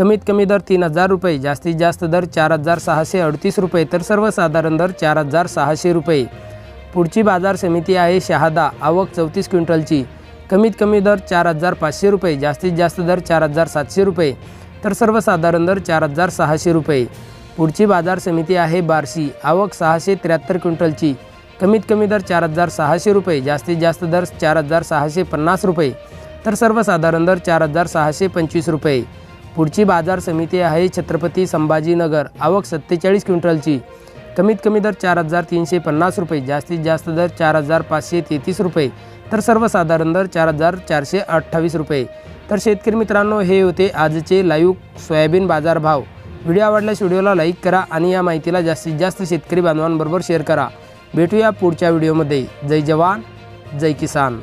कमीत कमी दर तीन हजार रुपये जास्तीत जास्त दर चार हजार सहाशे अडतीस रुपये तर सर्वसाधारण दर चार हजार सहाशे रुपये. पुढची बाजार समिती आहे शहादा आवक चौतीस क्विंटलची. कमीत कमी दर चार हजार पाचशे रुपये जास्तीत जास्त दर चार हजार सातशे रुपये तर सर्वसाधारण दर चार हजार सहाशे रुपये. पुढची बाजार समिती आहे बार्शी आवक सहाशे त्र्याहत्तर क्विंटलची. कमीत कमी दर चार हजार सहाशे रुपये जास्तीत जास्त दर चार हजार सहाशे पन्नास रुपये तर सर्वसाधारण दर चार हजार सहाशे पंचवीस रुपये. पुढची बाजार समिती आहे छत्रपती संभाजीनगर. आवक सत्तेचाळीस क्विंटलची. कमीत कमी दर चार हजार तीनशे पन्नास रुपये जास्तीत जास्त दर चार हजार पाचशे तेहतीस रुपये तर सर्वसाधारण दर चार हजार चारशे अठ्ठावीस रुपये. तर शेतकरी मित्रांनो हे होते आजचे लाईव्ह सोयाबीन बाजारभाव. व्हिडिओ आवडल्यास व्हिडिओला लाईक करा आणि या माहितीला जास्तीत जास्त शेतकरी बांधवांबरोबर शेअर करा. भेटूया पुढच्या व्हिडिओमध्ये. जय जवान जय किसान.